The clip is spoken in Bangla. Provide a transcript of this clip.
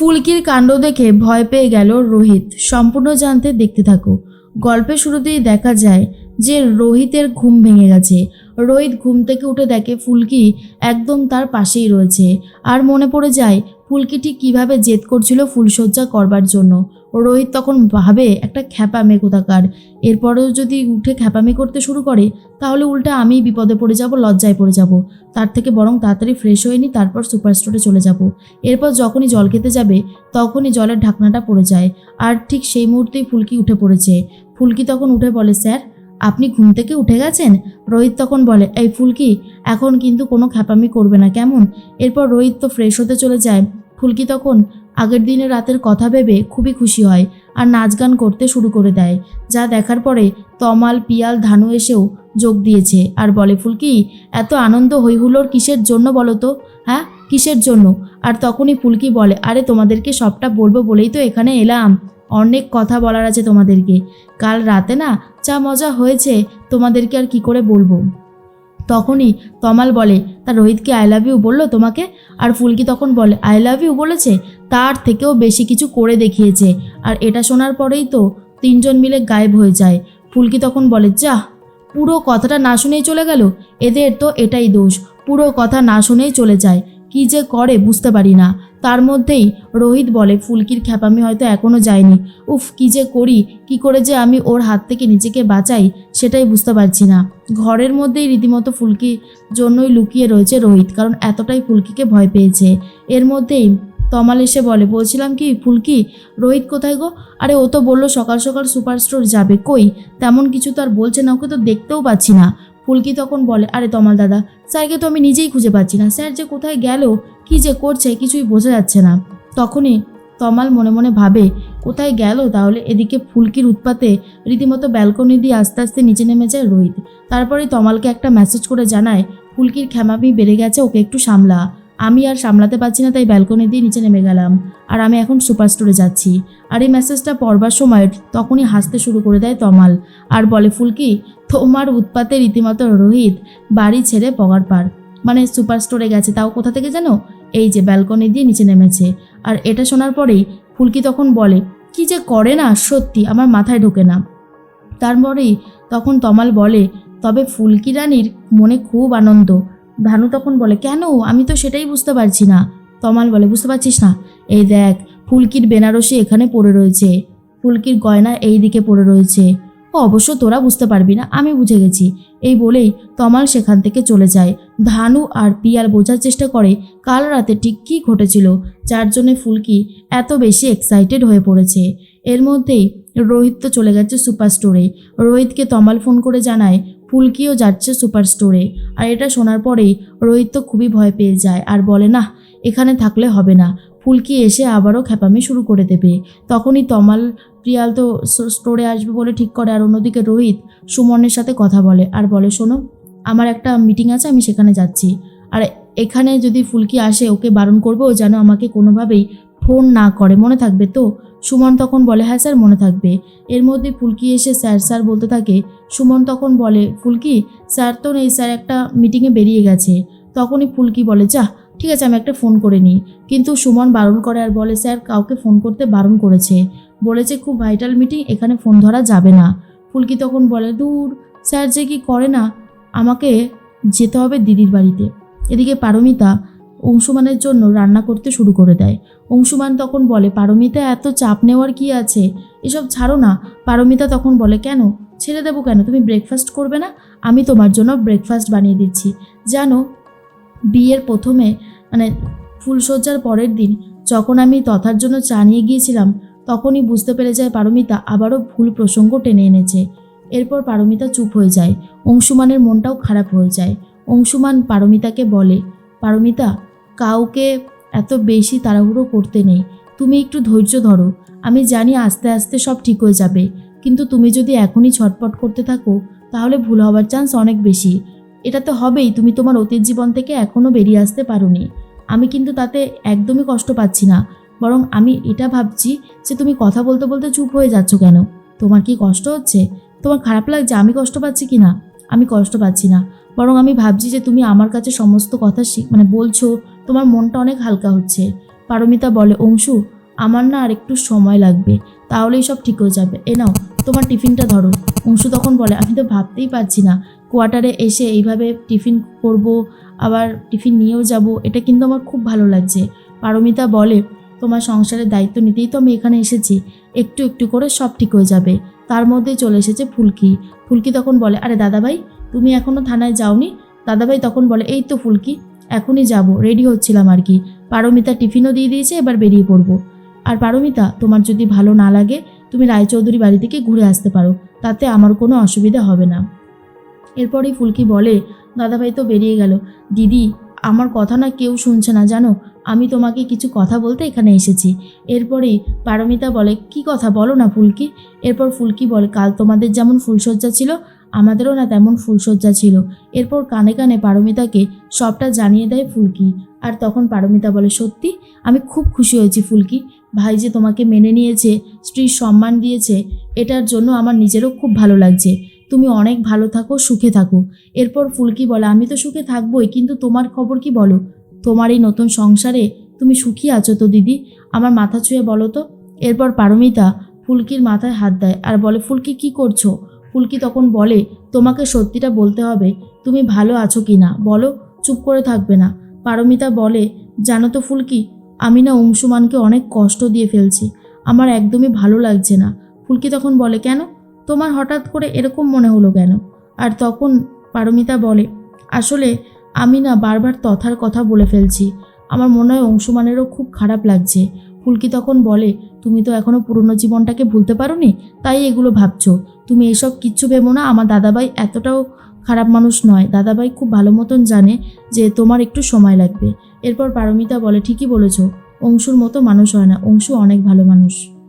ফুলকির কাণ্ড দেখে ভয় পেয়ে গেল রোহিত। সম্পূর্ণ জানতে দেখতে থাকো। গল্পের শুরুতেই দেখা যায় যে রোহিতের ঘুম ভেঙে গেছে। রোহিত ঘুম থেকে উঠে দেখে ফুলকি একদম তার পাশেই রয়েছে। আর মনে পড়ে যায় ফুলকিটি কীভাবে জেদ করছিল ফুলসজ্জা করবার জন্য। রোহিত তখন ভাবে, একটা খ্যাপামে কোথাকার। এরপরেও যদি উঠে খ্যাপামি করতে শুরু করে, তাহলে উল্টা আমি বিপদে পড়ে যাব, লজ্জায় পড়ে যাব। তার থেকে বরং তাড়াতাড়ি ফ্রেশ হয়ে নিই তারপর সুপার স্টোরে চলে যাব। এরপর যখনই জল খেতে যাবে, তখনই জলের ঢাকনাটা পড়ে যায়। আর ঠিক সেই মুহূর্তেই ফুলকি উঠে পড়েছে। ফুলকি তখন উঠে বলে, স্যার, আপনি ঘুম থেকে উঠে গেছেন? রোহিত তখন বলে, এই ফুলকি, এখন কিন্তু কোনো খ্যাপামি করবে না, কেমন? এরপর রোহিত তো ফ্রেশ হতে চলে যায়। ফুলকি তখন আগের দিনের রাতের কথা ভেবে খুবই খুশি হয় আর নাচ গান করতে শুরু করে দেয়, যা দেখার পরে তমাল, পিয়াল, ধানু এসেও যোগ দিয়েছে। আর বলে, ফুলকি, এত আনন্দ হইহুলোর কিসের জন্য বলো তো? হ্যাঁ কিসের জন্য? আর তখনই ফুলকি বলে, আরে, তোমাদেরকে সবটা বলব বলেই তো এখানে এলাম। অনেক কথা বলার আছে তোমাদেরকে। কাল রাতে না যা মজা হয়েছে তোমাদেরকে আর কি করে বলব? তখনই তমাল বলে তার রোহিতকে আই লাভ ইউ বলল তোমাকে? আর ফুলকি তখন বলে আই লাভ ইউ বলেছে? তার থেকেও বেশি কিছু করে দেখিয়েছে। আর এটা শোনার পরেই তো তিনজন মিলে গায়েব হয়ে যায়। ফুলকি তখন বলে যা পুরো কথাটা না শুনেই চলে গেল? এদের তো এটাই দোষ। পুরো কথা না শুনেই চলে যায়। কি যে করে বুঝতে পারি না। তার মধ্যেই রোহিত বলে, ফুলকির খ্যাপামি হয়তো এখনও যায়নি। উফ, কি যে করি, কি করে যে আমি ওর হাত থেকে নিজেকে বাঁচাই, সেটাই বুঝতে পারছি না। ঘরের মধ্যেই রীতিমতো ফুলকির জন্যই লুকিয়ে রয়েছে রোহিত, কারণ এতটাই ফুলকিকে ভয় পেয়েছে। এর মধ্যেই তমাল এসে বলে, বলছিলাম কি, ফুলকি, রোহিত কোথায় গো? আরে, ও তো বলল সকাল সকাল সুপার স্টোর যাবে। কই? তেমন কিছু তো আর বলছে না, ওকে তো দেখতেও পাচ্ছি না। ফুলকি তখন বলে, আরে তমাল দাদা, স্যারকে তো আমি নিজেই খুঁজে পাচ্ছি না। স্যার যে কোথায় গেল, কি যে করছে, কিছুই বোঝা যাচ্ছে না। তখনই তমাল মনে মনে ভাবে, কোথায় গেল? তাহলে এদিকে ফুলকির উৎপাতে রীতিমতো ব্যালকনি দিয়ে আস্তে আস্তে নিচে নেমে যায় রোহিত। তারপরে তমালকে একটা মেসেজ করে জানায়, ফুলকির ক্ষেমাবি বেড়ে গেছে, ওকে একটু সামলা। আমি আর সামলাতে পারছি না, তাই ব্যালকনি দিয়ে নিচে নেমে গেলাম। আর আমি এখন সুপার স্টোরে যাচ্ছি। আর এই মেসেজটা পড়বার সময় তখনই হাসতে শুরু করে দেয় তমাল। আর বলে, ফুলকি, তোমার উৎপাতে রীতিমতো রোহিত বাড়ি ছেড়ে পগার পার। মানে সুপার স্টোরে গেছে, তাও কোথা থেকে জানো? এই যে ব্যালকনি দিয়ে নিচে নেমেছে। আর এটা শোনার পরেই ফুলকি তখন বলে, কি যে করে না, সত্যি আমার মাথায় ঢোকে না। তারপরেই তখন তমাল বলে, তবে ফুলকি রানীর মনে খুব আনন্দ। ধানু তখন বলে, কেন? আমি তো সেটাই বুঝতে পারছি না। তমাল বলে, বুঝতে পারছিস না? এই দেখ, ফুলকির বেনারসি এখানে পড়ে রয়েছে। ফুলকির গয়না এই দিকে পড়ে রয়েছে। ও, অবশ্য তোরা বুঝতে পারবি না, আমি বুঝে গেছি। এই বলেই তমাল সেখান থেকে চলে যায়। ধানু আর পিয়াল বোঝার চেষ্টা করে কাল রাতে ঠিক কী ঘটেছিল, যার জন্য ফুলকি এত বেশি এক্সাইটেড হয়ে পড়েছে। এর মধ্যেই রোহিত তো চলে গেছে সুপার স্টোরে রোহিতকে তমাল ফোন করে জানায় ফুলকিও যাচ্ছে সুপার স্টোরে আর এটা শোনার পরেই রোহিত তো খুবই ভয় পেয়ে যায় আর বলে না এখানে থাকলে হবে না। ফুলকি এসে আবারও খ্যাপামি শুরু করে দেবে। তখনই তমাল প্রিয়াল তো স্টোরে আসবে বলে ঠিক করে। আর অন্যদিকে রোহিত সুমনের সাথে কথা বলে আর বলে, শোনো, আমার একটা মিটিং আছে, আমি সেখানে যাচ্ছি। আর এখানে যদি ফুলকি আসে, ওকে বারণ করব যেন আমাকে কোনোভাবেই ফোন না করে, মনে থাকবে তো? সুমন তখন বলে হ্যাঁ স্যার, মনে থাকবে। এর মধ্যে ফুলকি এসে স্যার স্যার বলতে থাকে, সুমন তখন বলে, ফুলকি, স্যার তো নেই স্যার, একটা মিটিংয়ে বেরিয়ে গেছে। তখনই ফুলকি বলে যা ঠিক আছে, আমি একটা ফোন করে নিই। কিন্তু সুমন বারণ করে আর বলে, স্যার, কাউকে ফোন করতে বারণ করেছে। বলেছে, খুব ভাইটাল মিটিং এখানে ফোন ধরা যাবে না। ফুলকি তখন বলে, দূর, স্যার যে কি করে না, আমাকে যেতে হবে দিদির বাড়িতে। এদিকে পারমিতা অংশুমানের জন্য রান্না করতে শুরু করে দেয়। অংশুমান তখন বলে, পারমিতা, এত চাপ নেওয়ার কি আছে? এসব ছাড়ো না। পারমিতা তখন বলে, কেন? ছেড়ে দেবো কেন? তুমি ব্রেকফাস্ট করবে না? আমি তোমার জন্য ব্রেকফাস্ট বানিয়ে দিচ্ছি। জানো, বিয়ের প্রথমে মানে ফুলসজ্জার পরের দিন যখন আমি তথার জন্য চা নিয়ে গিয়েছিলাম, তখনই বুঝতে পেরে যায় পারমিতা আবারও ভুল প্রসঙ্গ টেনে এনেছে। এরপর পারমিতা চুপ হয়ে যায়। অংশুমানের মনটাও খারাপ হয়ে যায়। অংশুমান পারমিতাকে বলে, পারমিতা কাউকে এত বেশি তাড়াহুড়ো করতে নেই। তুমি একটু ধৈর্য ধরো। আমি জানি আস্তে আস্তে সব ঠিক হয়ে যাবে। কিন্তু তুমি যদি এখনই ছটপট করতে থাকো, তাহলে ভুল হওয়ার চান্স অনেক বেশি। এটা তো হবেই, তুমি তোমার অতীত জীবন থেকে এখনও বেরিয়ে আসতে পারোনি। আমি কিন্তু তাতে একদমই কষ্ট পাচ্ছি না। বরং আমি এটা ভাবছি যে তুমি কথা বলতে বলতে চুপ হয়ে যাচ্ছ কেন? তোমার কি কষ্ট হচ্ছে? তোমার খারাপ লাগছে, আমি কষ্ট পাচ্ছি কি না আমি কষ্ট পাচ্ছি না। বরং আমি ভাবছি যে তুমি আমার কাছে সমস্ত কথা মানে বলছো তোমার মনটা অনেক হালকা হচ্ছে। পারমিতা বলে, অংশু, আমার না আর একটু সময় লাগবে। তাহলেই সব ঠিক হয়ে যাবে। এ নাও, তোমার টিফিনটা ধরো। অংশু তখন বলে, আমি তো ভাবতেই পারছি না। কোয়ার্টারে এসে এইভাবে টিফিন করব, আবার টিফিন নিয়েও যাব, এটা কিন্তু আমার খুব ভালো লাগছে। পারমিতা বলে, তোমার সংসারের দায়িত্ব নিতেই তো আমি এখানে এসেছি। একটু একটু করে সব ঠিক হয়ে যাবে। তার মধ্যে চলে এসেছে ফুলকি। ফুলকি তখন বলে, আরে দাদাভাই, তুমি এখনও থানায় যাওনি? দাদাভাই তখন বলে, এই তো ফুলকি এখনই যাব রেডি হচ্ছিলাম আর কি। পারমিতা টিফিনও দিয়ে দিয়েছে, এবার বেরিয়ে পড়ব। আর পারমিতা, তোমার যদি ভালো না লাগে, তুমি রায়চৌধুরী বাড়ি থেকে ঘুরে আসতে পারো, তাতে আমার কোনো অসুবিধা হবে না। এরপরেই ফুলকি বলে, দাদাভাই তো বেরিয়ে গেল। দিদি, আমার কথা না কেউ শুনছে না, জানো? আমি তোমাকে কিছু কথা বলতে এখানে এসেছি। এরপরেই পারমিতা বলে, কি কথা? বলো না ফুলকি। এরপর ফুলকি বলে, কাল তোমাদের যেমন ফুলসজ্জা ছিল আমাদেরও না তেমন ফুলসজ্জা ছিল। এরপর কানে কানে পারমিতাকে সবটা জানিয়ে দেয় ফুলকি। আর তখন পারমিতা বলে, সত্যি? আমি খুব খুশি হয়েছি ফুলকি। ভাই যে তোমাকে মেনে নিয়েছে, স্ত্রীর সম্মান দিয়েছে, এটার জন্য আমার নিজেরও খুব ভালো লাগছে। তুমি অনেক ভালো থাকো, সুখে থাকো। এরপর ফুলকি বলে, আমি তো সুখে থাকবোই, কিন্তু তোমার খবর কি বলো? তোমার এই নতুন সংসারে তুমি সুখী আছো তো, দিদি? আমার মাথা ছুঁয়ে বলো তো? এরপর পারমিতা ফুলকির মাথায় হাত দেয় আর বলে, ফুলকি, কি করছ? ফুলকি তখন বলে, তোমাকে সত্যিটা বলতে হবে, তুমি ভালো আছো কি না বলো, চুপ করে থাকবে না। পারমিতা বলে, জানো তো ফুলকি, আমি না অংশুমানকে অনেক কষ্ট দিয়ে ফেলছি, আমার একদমই ভালো লাগছে না। ফুলকি তখন বলে, কেন? তোমার হঠাৎ করে এরকম মনে হলো কেন? আর তখন পারমিতা বলে, আসলে আমি না বারবার তথার কথা বলে ফেলছি, আমার মনে হয় অংশুমানেরও খুব খারাপ লাগছে। ফুলকি তখন বলে তুমি তো এখনও পুরনো জীবনটাকে ভুলতে পারোনি? তাই এগুলো ভাবছ। তুমি এসব কিচ্ছু ভেবো না, আমার দাদাভাই এতটাও খারাপ মানুষ নয়। দাদাভাই খুব ভালো মতন জানে যে তোমার একটু সময় লাগবে। এরপর পারমিতা বলে, ঠিকই বলেছ। অংশুর মতো মানুষ হয় না। অংশু অনেক ভালো মানুষ।